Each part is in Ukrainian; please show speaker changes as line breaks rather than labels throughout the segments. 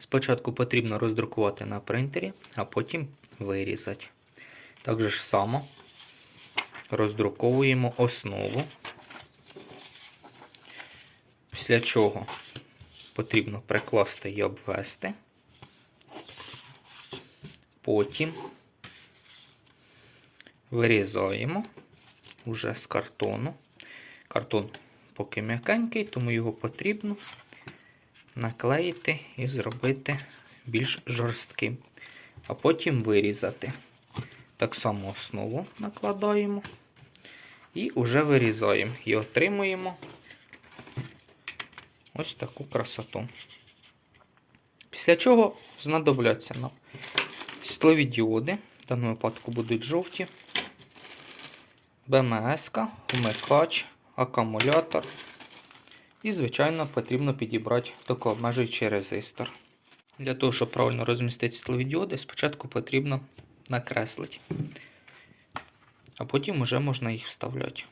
Спочатку потрібно роздрукувати на принтері, а потім вирізати. Так же ж само роздруковуємо основу. Після чого потрібно прикласти і обвести. Потім вирізаємо уже з картону. Картон поки м'якенький, тому його потрібно наклеїти і зробити більш жорстким. А потім вирізати. Так само основу накладаємо і вже вирізаємо. І отримуємо ось таку красоту. Після чого знадобляться нам світлові. В даному випадку будуть жовті. БМС, вмикач, акумулятор. І, звичайно, потрібно підібрати токообмежуючий резистор. Для того, щоб правильно розмістити світлові діоди, спочатку потрібно накреслити. А потім вже можна їх вставляти.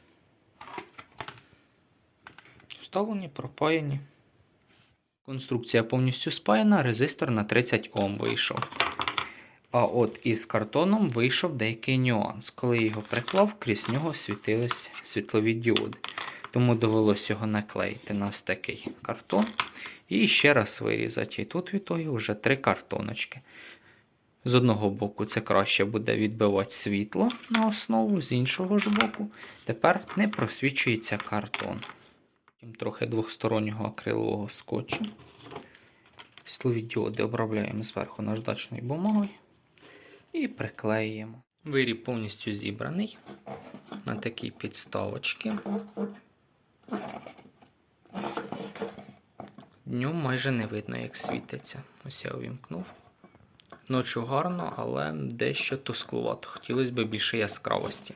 Вставлені, пропаяні. Конструкція повністю спаяна, резистор на 30 Ом вийшов. А от із картоном вийшов деякий нюанс. Коли його приклав, крізь нього світились світлові діоди. Тому довелося його наклеїти на ось такий картон. І ще раз вирізати. І тут від того вже три картоночки. З одного боку, це краще буде відбивати світло на основу, з іншого ж боку, тепер не просвічується картон. Трохи двохстороннього акрилового скотчу. Світлові діоди обробляємо зверху наждачною бумагою і приклеюємо. Виріб повністю зібраний на такій підставочці. Днем майже не видно, як світиться. Ось я увімкнув. Ночу гарно, але дещо тусклувато. Хотілося б більше яскравості.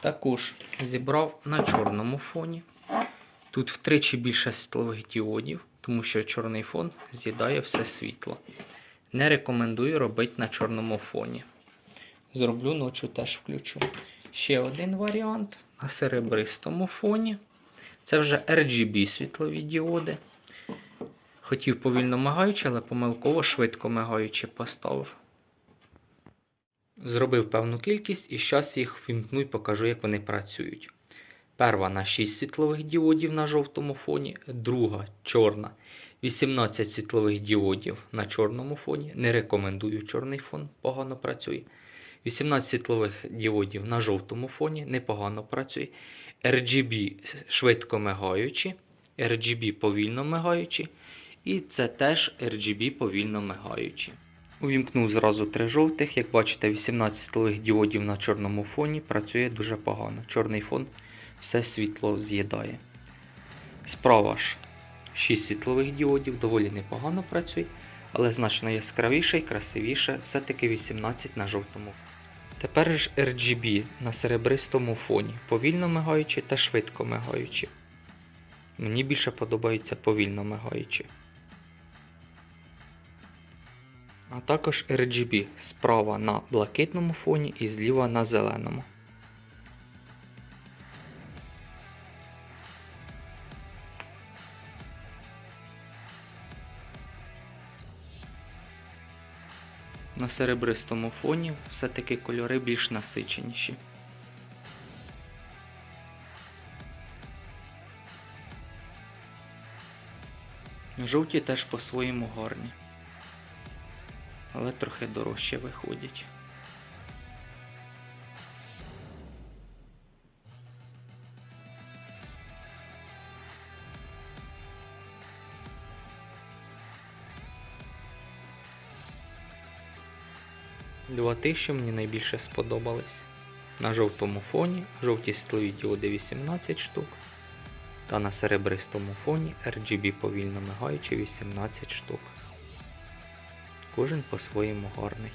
Також зібрав на чорному фоні. Тут втричі більше світлових діодів, тому що чорний фон з'їдає все світло. Не рекомендую робити на чорному фоні. Зроблю ночу теж включу. Ще один варіант на серебристому фоні. Це вже RGB світлові діоди. Хотів повільно мигаючи, але помилково швидко мигаючи поставив. Зробив певну кількість і зараз їх вімкну і покажу, як вони працюють. Перва на 6 світлових діодів на жовтому фоні, друга чорна. 18 світлових діодів на чорному фоні. Не рекомендую чорний фон, погано працює. 18 світлових діодів на жовтому фоні непогано працює. RGB швидко мигаючи, RGB повільно мигаючи. І це теж RGB повільно мигаючи. Увімкнув зразу три жовтих. Як бачите, 18 світлових діодів на чорному фоні працює дуже погано. Чорний фон все світло з'їдає. Справа ж 6 світлових діодів доволі непогано працює, але значно яскравіше і красивіше все-таки 18 на жовтому фоні. Тепер ж RGB на серебристому фоні, повільно мигаючи та швидко мигаючи. Мені більше подобається повільно мигаючи. А також RGB справа на блакитному фоні і зліва на зеленому. На серебристому фоні все-таки кольори більш насиченіші. Жовті теж по-своєму гарні, але трохи дорожче виходять. Два що мені найбільше сподобались. На жовтому фоні жовті світлові діоди 18 штук. Та на серебристому фоні RGB повільно мигаючи 18 штук. Кожен по-своєму гарний.